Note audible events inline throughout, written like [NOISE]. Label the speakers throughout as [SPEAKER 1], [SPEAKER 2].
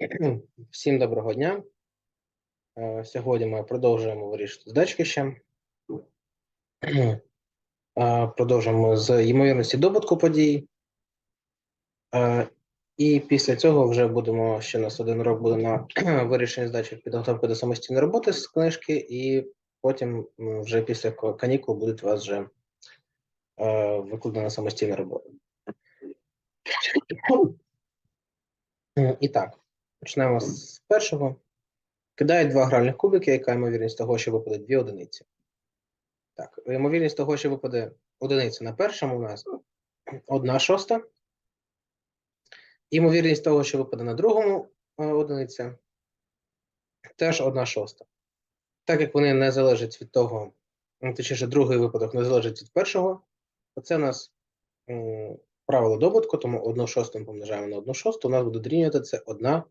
[SPEAKER 1] [CLEARS THROAT] Всім доброго дня. Е, Сьогодні ми продовжуємо вирішити задачки ще. [CLEARS THROAT] Е, Продовжуємо з ймовірності добутку подій. Е, І після цього вже будемо ще у нас один урок буде на [CLEARS THROAT] вирішення задачі підготовки до самостійної роботи з книжки, і потім вже після канікул будуть у вас вже викладена самостійна робота. І так, почнемо з першого. Кидають два гральних кубики, яка ймовірність того, що випаде дві одиниці. Так, ймовірність того, що випаде одиниця на першому у нас одна шоста. Ймовірність того, що випаде на другому е, одиниця, теж одна шоста. Так як вони не залежать від того, ну, точніше, другий випадок не залежить від першого, то це у нас правило добутку, тому одну шосту ми помножаємо на одну шосту, у нас буде дорівнювати це одна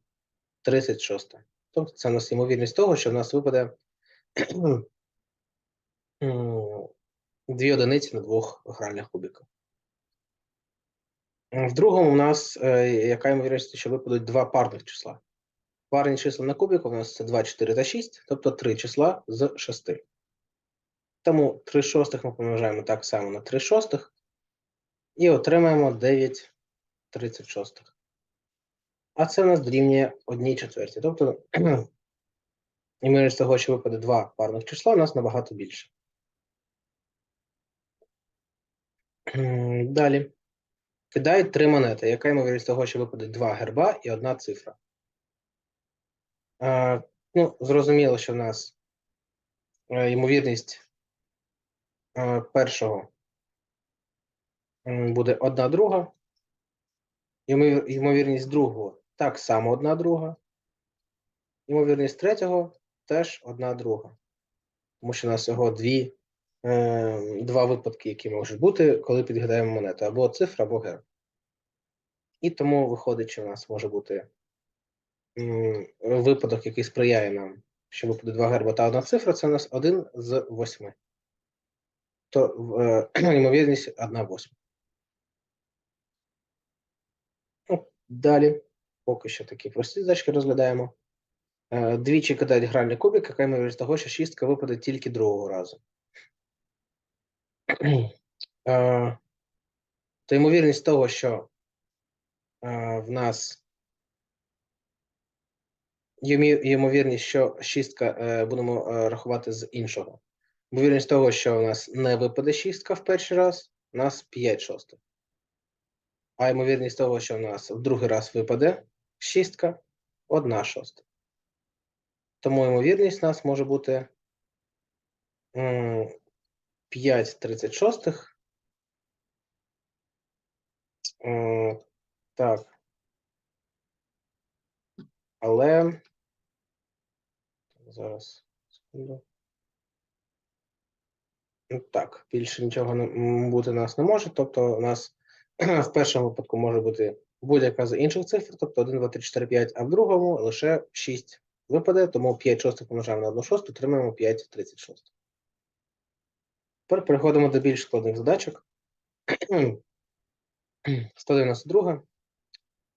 [SPEAKER 1] тридцять шоста. Тобто це у нас ймовірність того, що в нас випаде [CLEARS THROAT] дві одиниці на двох гральних кубиках. В другому у нас е, яка ймовірність, що випадуть два парних числа. Парні числа на кубику у нас це 2, 4 та 6, тобто три числа з 6. Тому 3 шостих ми помножаємо так само на 3 шостих і отримаємо 9 36. А це у нас дорівнює 1 четвертій. Тобто [CLEARS THROAT] ймовірність того, що випаде два парних числа, у нас набагато більше. [CLEARS THROAT] Далі. Кидають три монети. Яка ймовірність того, що випаде два герба і одна цифра? Е, ну, зрозуміло, що в нас е, ймовірність е, першого буде одна друга. Ймовірність другого так само одна друга. Ймовірність третього теж одна друга. Тому що у нас всього дві, е, два випадки, які можуть бути, коли підгадаємо монету, або цифра, або герб. І тому виходить, що у нас може бути м, випадок, який сприяє нам, що випаде два герба та одна цифра, це у нас один з восьми. То е, [CLEARS THROAT] ймовірність одна восьма. Далі, поки що такі прості задачки розглядаємо. Е, Двічі кидають гральний кубик, яка ймовірність того, що шістка випаде тільки другого разу. Е, То ймовірність того, що е, в нас ймовірність, що шістка будемо рахувати з іншого. Ймовірність того, що у нас не випаде шістка в перший раз, у нас 5 шостих. А ймовірність того, що у нас в другий раз випаде шістка, одна шоста. Тому ймовірність у нас може бути м, 5 36. М, Так. Але зараз секунду. Ну, Так, більше нічого не бути у нас не може. Тобто, у нас [CLEARS THROAT] в першому випадку може бути будь-яка з інших цифр, тобто 1, 2, 3, 4, 5, а в другому лише 6 випаде, тому 5 шостих помножаємо на 1 шосту, отримаємо 5 36. Тепер переходимо до більш складних задачок. [CLEARS THROAT] 192.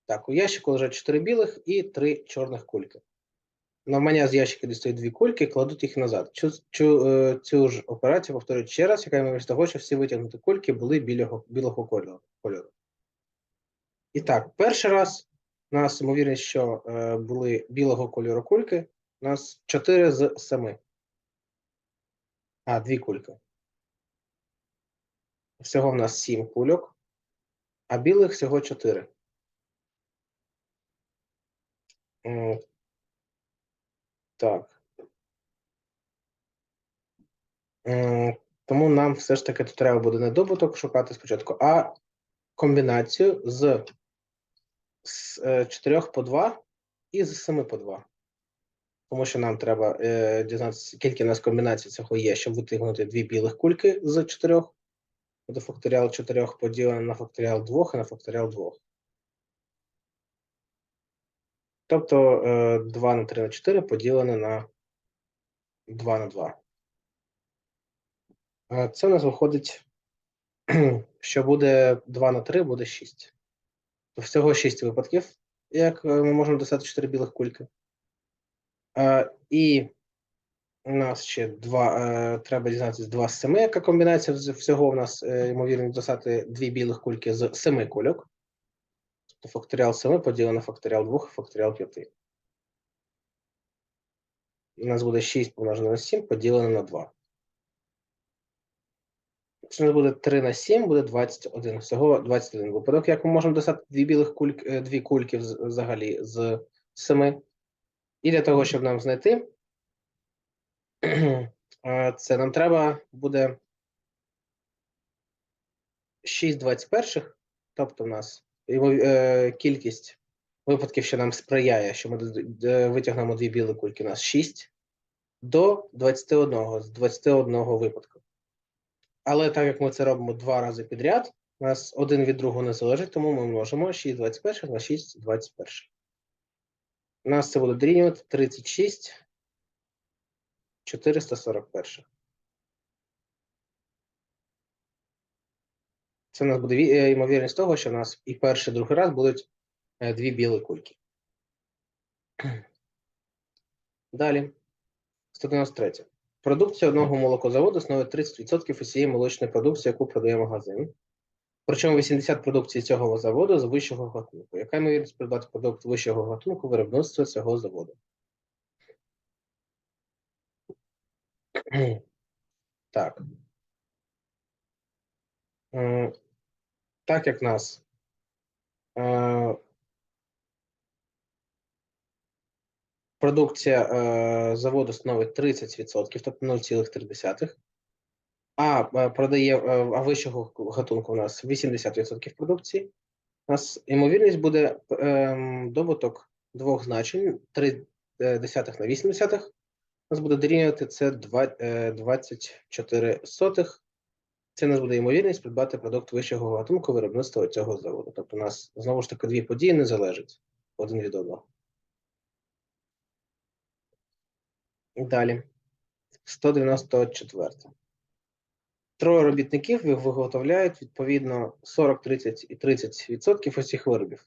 [SPEAKER 1] Так, у ящику лежать 4 білих і 3 чорних кульки. Навмання з ящика дістають дві кульки, кладуть їх назад. Цю, цю, е, цю ж операцію повторюють ще раз, яка ймовірність того, що всі витягнуті кульки були білого, білого кольору. І так, перший раз у нас ймовірність, що е, були білого кольору кульки, у нас 4 з 7. А, дві кульки. Всього в нас 7 кульок, а білих всього 4. Так. Тому нам все ж таки тут треба буде не добуток шукати спочатку, а комбінацію з, з 4 по 2 і з 7 по 2. Тому що нам треба е, дізнатися, скільки у нас комбінацій цього є, щоб витягнути дві білих кульки з 4. Тобто факторіал 4 поділений на факторіал 2 і на факторіал 2. Тобто е, 2 на 3 на 4 поділене на 2 на 2. Е, Це у нас виходить, [CLEARS THROAT] що буде 2 на 3, буде 6. Всього 6 випадків як е, ми можемо досягти 4 білих кульки. Е, і у нас ще два, е, треба дізнатися 2 з 7, яка комбінація всього у нас ймовірність досягти 2 білих кульки з 7 кульок. Тобто факторіал 7 поділено факторіал 2, факторіал 5. У нас буде 6 помножено на 7 поділено на 2. Це нас буде 3 на 7, буде 21. Всього 21 випадок. Як ми можемо досягти дві білих кульки, е, дві кульки взагалі з 7. І для того, щоб нам знайти, [CLEARS THROAT] е, це нам треба буде 6 21, тобто в нас е, кількість випадків, що нам сприяє, що ми витягнемо дві білі кульки, у нас 6 до 21, з 21 випадку. Але так як ми це робимо два рази підряд, у нас один від другого не залежить, тому ми множимо 6 21 на 6 21. У нас це буде дорівнювати 36 441. Це у нас буде е, ймовірність того, що у нас і перший, і другий раз будуть е, дві білі кульки. [CLEARS THROAT] Далі. 193. Продукція одного молокозаводу становить 30% усієї молочної продукції, яку продає магазин. Причому 80 продукції цього заводу з вищого гатунку. Яка ймовірність придбати продукт вищого гатунку виробництва цього заводу? [CLEARS THROAT] Так. Так як нас продукція е, заводу становить 30%, тобто 0,3, а е, продає е, вищого гатунку у нас 80% продукції, у нас ймовірність буде ем, добуток двох значень 3 е, десятих на 8 десятих. У нас буде дорівнювати це два- е, 24 сотих. Це у нас буде ймовірність придбати продукт вищого гатунку виробництва цього заводу. Тобто у нас знову ж таки дві події не залежать один від одного. Далі. 194. Троє робітників виготовляють відповідно 40, 30 і 30% усіх виробів.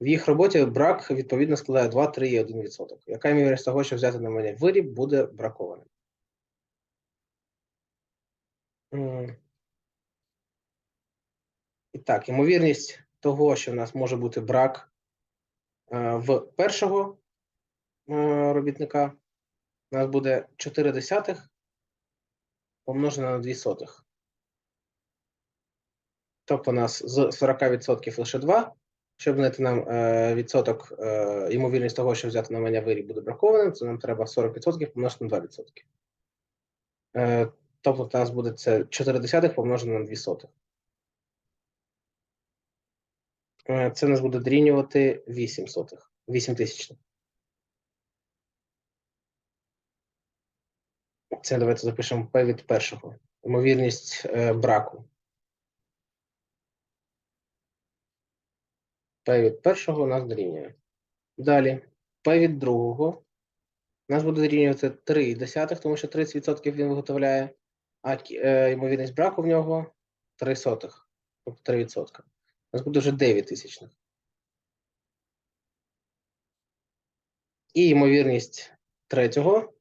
[SPEAKER 1] В їх роботі брак відповідно складає 2, 3 і 1%. Яка ймовірність того, що взяти на мене виріб буде бракованим? І так, ймовірність того, що в нас може бути брак е, в першого е, робітника, у нас буде 4 десятих помножено на 2 сотих. Тобто у нас з 40% лише 2. Щоб знайти нам е, відсоток, е, ймовірність того, що взяти на мене виріб буде бракованим, це нам треба 40% помножити на 2%. Е, тобто у нас буде це 4 десятих помножено на 2 сотих. Це нас буде дорівнювати 8 сотих, 8 тисячних. Це давайте запишемо P від першого. Ймовірність е, браку. P від першого у нас дорівнює. Далі, P від другого. У нас буде дорівнювати 3 десятих, тому що 30% він виготовляє, а е, ймовірність браку в нього 3 сотих, тобто 3%. У нас буде вже 9 тисячних. І ймовірність третього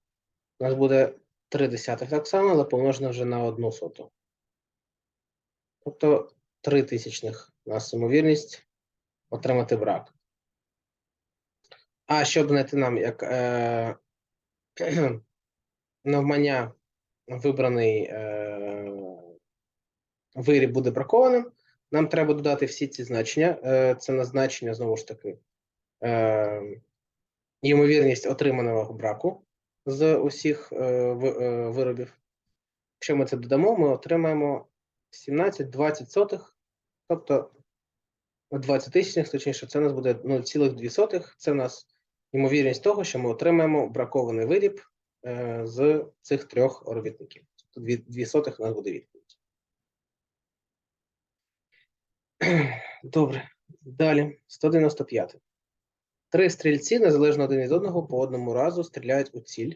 [SPEAKER 1] у нас буде 3 десятих так само, але помножено вже на 1 соту. Тобто 3 тисячних у нас ймовірність отримати брак. А щоб знайти нам як е, [CLEARS THROAT] навмання вибраний е, виріб буде бракованим, нам треба додати всі ці значення. Е, це на значення, знову ж таки, е, ймовірність отриманого браку з усіх е, е, виробів. Якщо ми це додамо, ми отримаємо 17-20 сотих, тобто 20 тисячних, точніше, це у нас буде 0,2. Це у нас ймовірність того, що ми отримаємо бракований виріб е, з цих трьох робітників. Тобто 2, 2 сотих у нас буде відповідь. Добре. Далі. 195. Три стрільці, незалежно один від одного, по одному разу стріляють у ціль.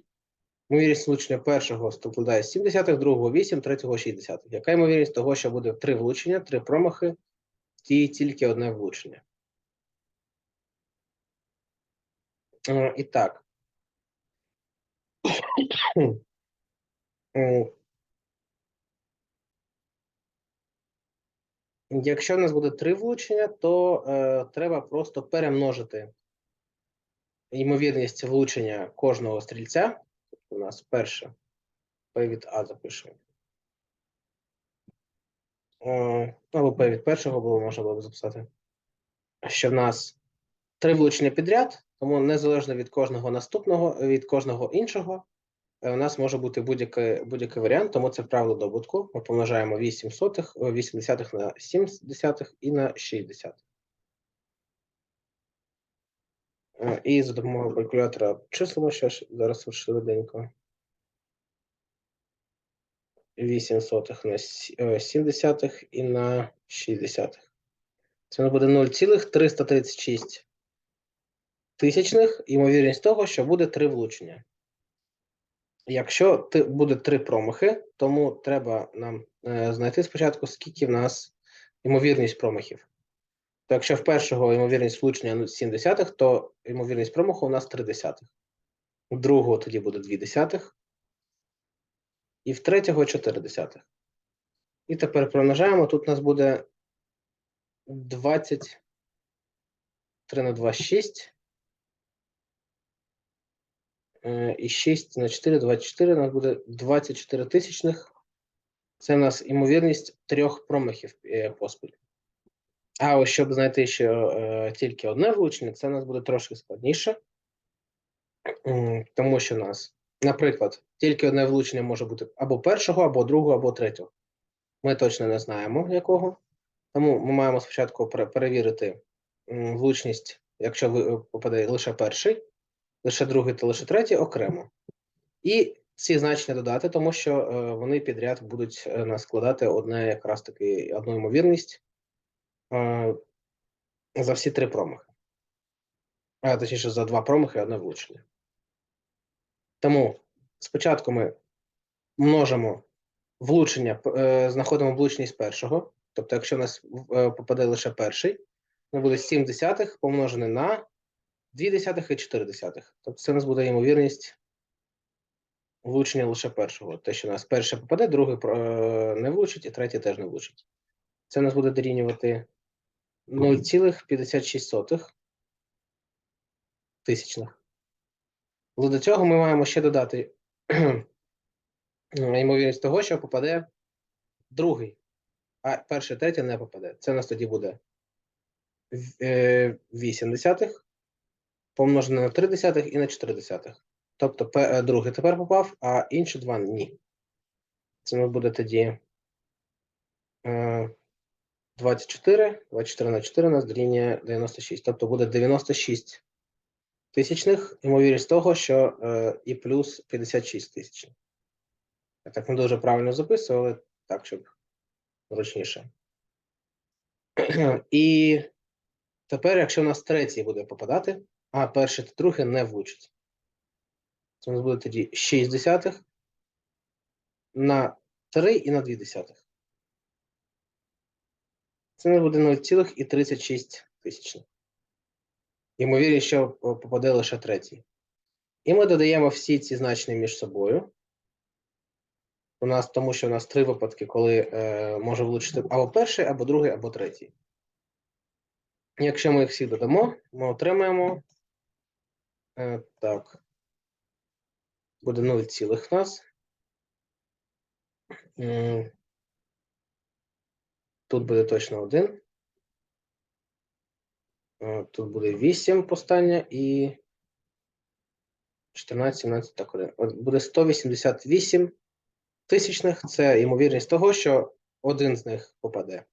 [SPEAKER 1] Ймовірність влучення першого складає 7 десятих, другого 8, третього 6. Яка ймовірність того, що буде три влучення, три промахи, і тільки одне влучення? Е, І так. Якщо в нас буде три влучення, то е, треба просто перемножити ймовірність влучення кожного стрільця. У нас перше P від А запишемо. Е, або P від першого було, можна було б записати. Що в нас три влучення підряд, тому незалежно від кожного наступного, від кожного іншого, е, у нас може бути будь-який будь-який варіант, тому це правило добутку. Ми помножаємо 8 сотих, е, 8 десятих на 7 десятих і на 6 десятих. Е, І за допомогою калькулятора числимо ще зараз швиденько. 8 сотих на сі- е, 7 десятих і на 6 десятих. Це буде 0,336 тисячних, ймовірність того, що буде три влучення. Якщо буде три промахи, тому треба нам е, знайти спочатку, скільки в нас ймовірність промахів. То якщо в першого ймовірність влучення 0,7, то ймовірність промаху у нас 3 десятих. У другого тоді буде 2 десятих. І в третього 4 десятих. І тепер промножаємо. Тут у нас буде 20. 3 на 2 6. Е, І 6 на 4, 24, у нас буде 24 тисячних. Це у нас ймовірність трьох промахів е, поспіль. А ось щоб знайти ще е, тільки одне влучення, це у нас буде трошки складніше. Тому що у нас, наприклад, тільки одне влучення може бути або першого, або другого, або третього. Ми точно не знаємо якого. Тому ми маємо спочатку перевірити влучність, якщо ви- попаде лише перший, лише другий та лише третій окремо. І ці значення додати, тому що е, вони підряд будуть е, складати одне якраз таки одну ймовірність е, за всі три промахи. А точніше, за два промахи і одне влучення. Тому спочатку ми множимо влучення, е, знаходимо влучність першого. Тобто, якщо в нас е, попаде лише перший, це буде 7 десятих помножене на 2 десятих і 4 десятих. Тобто це у нас буде ймовірність влучення лише першого. Те, що у нас перше попаде, другий е, не влучить, і третій теж не влучить. Це у нас буде дорівнювати 0,56 тисячних. Але до цього ми маємо ще додати ймовірність того, що попаде другий, а перший, третій не попаде. Це у нас тоді буде е, 8 десятих помножене на 3 десятих і на 4 десятих. Тобто е, другий тепер попав, а інші два ні. Це буде тоді е, 24, 24 на 4 у нас дорівнює 96. Тобто буде 96 тисячних, ймовірність того, що е, і плюс 56 тисячних. Я так не дуже правильно записую, але так, щоб зручніше. [CLEARS THROAT] І тепер, якщо у нас третій буде попадати, а перший та другий не влучить. Це у нас буде тоді 6 десятих на 3 і на 2 десятих. Це буде 0,36 тисячних. Ймовірність, що попаде лише третій. І ми додаємо всі ці значення між собою. У нас, тому що у нас три випадки, коли е, може влучити або перший, або другий, або третій. Якщо ми їх всі додамо, ми отримаємо. Е, так. Буде 0 цілих нас. Тут буде точно 1. Е, Тут буде 8 повстання і 14, 17, так, один. От Буде 188 тисячних. Це ймовірність того, що один з них попаде.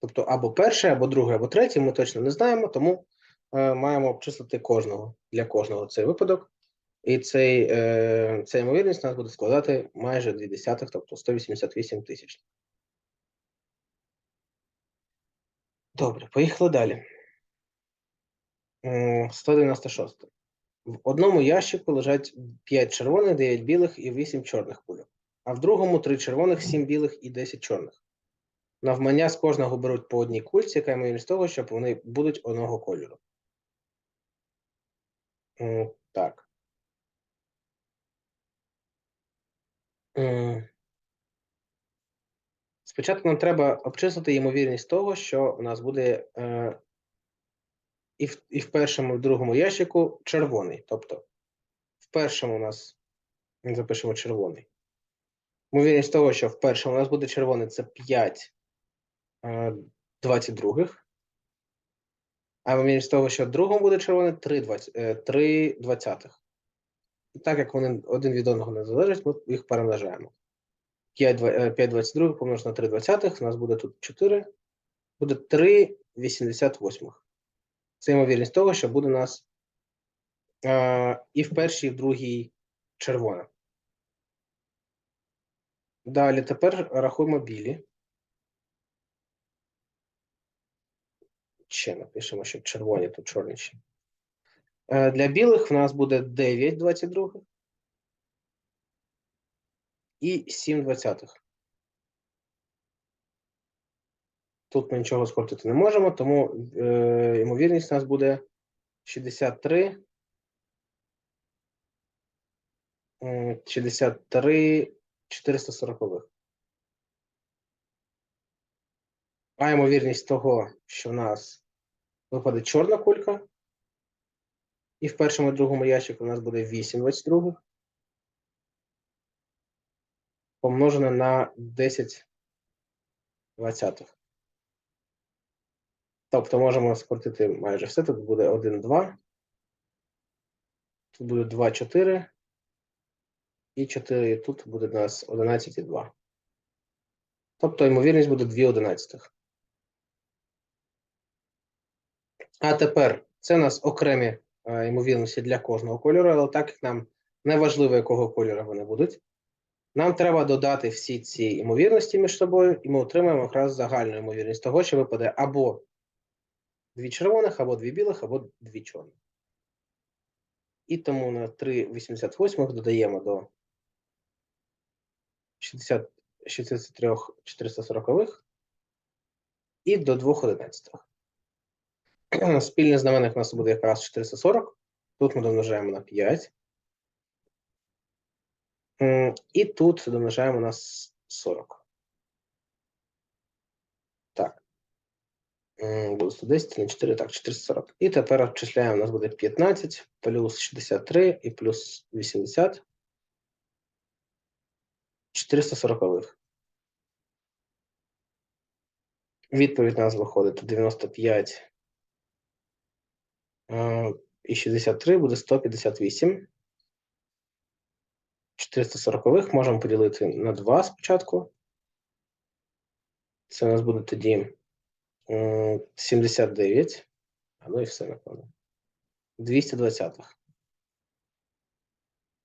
[SPEAKER 1] Тобто або перший, або другий, або третій, ми точно не знаємо, тому е, маємо обчислити кожного для кожного цей випадок. І цей, е, ця ймовірність у нас буде складати майже 2 десятих, тобто 188 тисяч. Добре, поїхали далі. 196. В одному ящику лежать 5 червоних, 9 білих і 8 чорних кульок, а в другому 3 червоних, 7 білих і 10 чорних. Навмання з кожного беруть по одній кульці, яка ймовірність того, що вони будуть одного кольору. Так. Спочатку нам треба обчислити ймовірність того, що у нас буде е, і, в, і в першому, і в другому ящику червоний. Тобто в першому у нас запишемо червоний. Ймовірність того, що в першому у нас буде червоний, це 5 е, 22. А ймовірність того, що в другому буде червоний 3, 20, е, 3 двадцятих. І так як вони один від одного не залежать, ми їх перемножаємо. 5, 5 22 помножити на 3 двадцятих, у нас буде тут 4, буде 3 88. Це ймовірність того, що буде у нас е, і в першій, і в другій червона. Далі тепер рахуємо білі. Ще напишемо, що червоні, тут чорніші. Е, Для білих в нас буде 9 22 і 7 двадцятих. Тут ми нічого скоротити не можемо, тому е, ймовірність у нас буде 63. 63 440. А ймовірність того, що в нас випаде чорна кулька, і в першому і другому ящику у нас буде 8 22 помножене на 10 двадцятих. Тобто можемо скоротити майже все. Тут буде 1, 2. Тут буде 2, 4. І 4, і тут буде у нас 11 і 2. Тобто ймовірність буде 2 одинадцятих. А тепер це у нас окремі е, ймовірності для кожного кольору, але так як нам не важливо, якого кольору вони будуть, нам треба додати всі ці ймовірності між собою, і ми отримаємо якраз загальну ймовірність того, що випаде або дві червоних, або дві білих, або дві чорних. І тому на 3,88 додаємо до 60, 63 440 і до 2 одинадцятих. Спільний знаменник у нас буде якраз 440. Тут ми домножаємо на 5. І тут домножаємо на с- 40. Так. Буде 110 на 4, так, 440. І тепер обчисляємо, у нас буде 15 плюс 63 і плюс 80. 440. Відповідь у нас виходить 95 е, і 63 буде 158. 440 можемо поділити на 2 спочатку. Це у нас буде тоді 79. А ну і все, напевно. 220.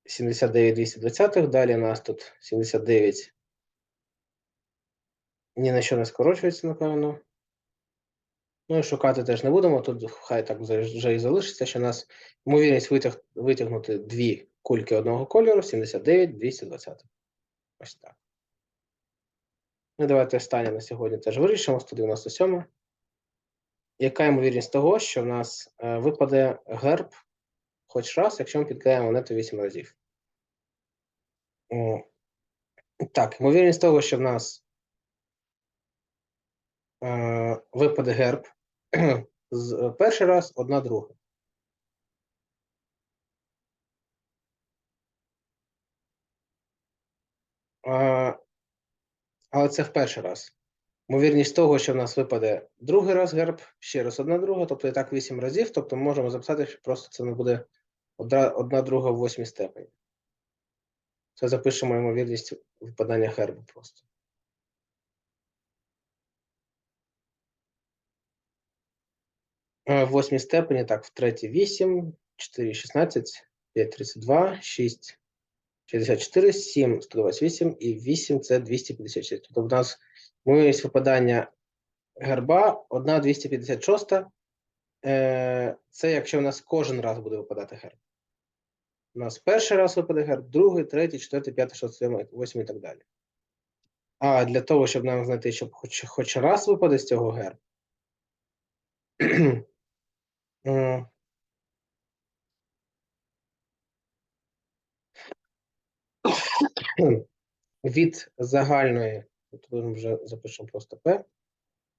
[SPEAKER 1] 79 220. Далі у нас тут 79. Ні на що не скорочується, напевно. Ну і шукати теж не будемо. Тут хай так вже і залишиться, що у нас ймовірність витяг, витягнути дві кульки одного кольору 79 220. Ось так. Ну, давайте останнє на сьогодні теж вирішимо. 197. Яка ймовірність того, що в нас е, випаде герб хоч раз, якщо ми підкидаємо монету 8 разів? Так, ймовірність того, що в нас е, випаде герб [CLEARS THROAT] з е, перший раз, одна друга. Е, але це в перший раз. Ймовірність того, що в нас випаде другий раз герб, ще раз одна друга, тобто і так 8 разів, тобто ми можемо записати, що просто це не буде одна, друга в восьмій степені. Це запишемо ймовірність випадання гербу просто. В восьмій степені, так, в третій 8, 4, 16, 5, 32, 6, 64, 7, 128 і 8 це 256. Тобто в нас ймовірність випадання герба 1 256. Е, Це якщо у нас кожен раз буде випадати герб. У нас перший раз випаде герб, другий, третій, четвертий, п'ятий, шостий, восьмий і так далі. А для того, щоб нам знайти, щоб хоч, хоч раз випаде з цього герб, [CLEARS THROAT] [CLEARS THROAT] від загальної, тут вже запишемо просто P,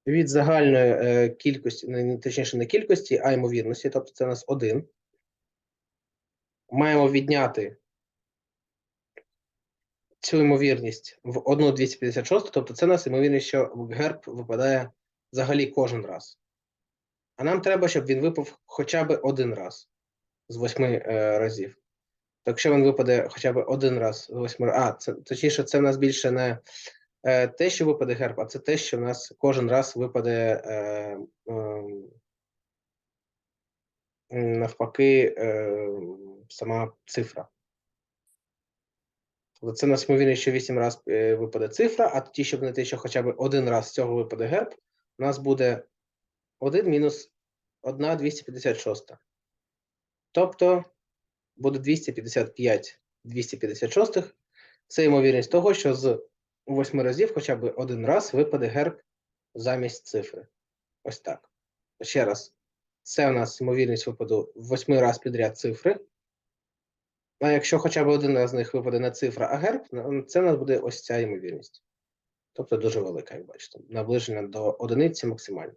[SPEAKER 1] від загальної е, кількості, точніше не кількості, а ймовірності, тобто це у нас 1. Маємо відняти цю ймовірність в 1,256, тобто це у нас ймовірність, що герб випадає взагалі кожен раз. А нам треба, щоб він випав хоча б один раз з восьми е, разів. То якщо він випаде хоча б один раз з восьми а, це, точніше, це в нас більше не е, те, що випаде герб, а це те, що в нас кожен раз випаде е, м, навпаки е, сама цифра. Тобто це нас ймовірність, що 8 разів е, випаде цифра, а тоді, щоб не те, що хоча б один раз з цього випаде герб, у нас буде 1 мінус 1 256. Тобто буде 255 256. Це ймовірність того, що з 8 разів хоча б один раз випаде герб замість цифри. Ось так. Ще раз. Це у нас ймовірність випаду 8 раз підряд цифри. А якщо хоча б один з них випаде не цифра, а герб, ну, це у нас буде ось ця ймовірність. Тобто дуже велика, як бачите. Наближена до одиниці максимально.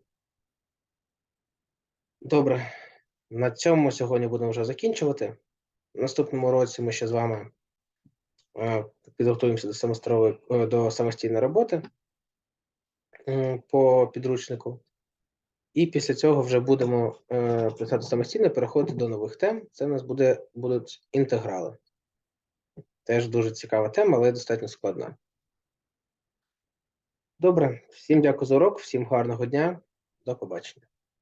[SPEAKER 1] Добре. На цьому сьогодні будемо вже закінчувати. Наступному році ми ще з вами е, підготуємося до самостійної, е, до самостійної роботи по підручнику. І після цього вже будемо е, писати самостійно, переходити до нових тем. Це у нас буде, будуть інтеграли. Теж дуже цікава тема, але достатньо складна. Добре, всім дякую за урок, всім гарного дня. До побачення.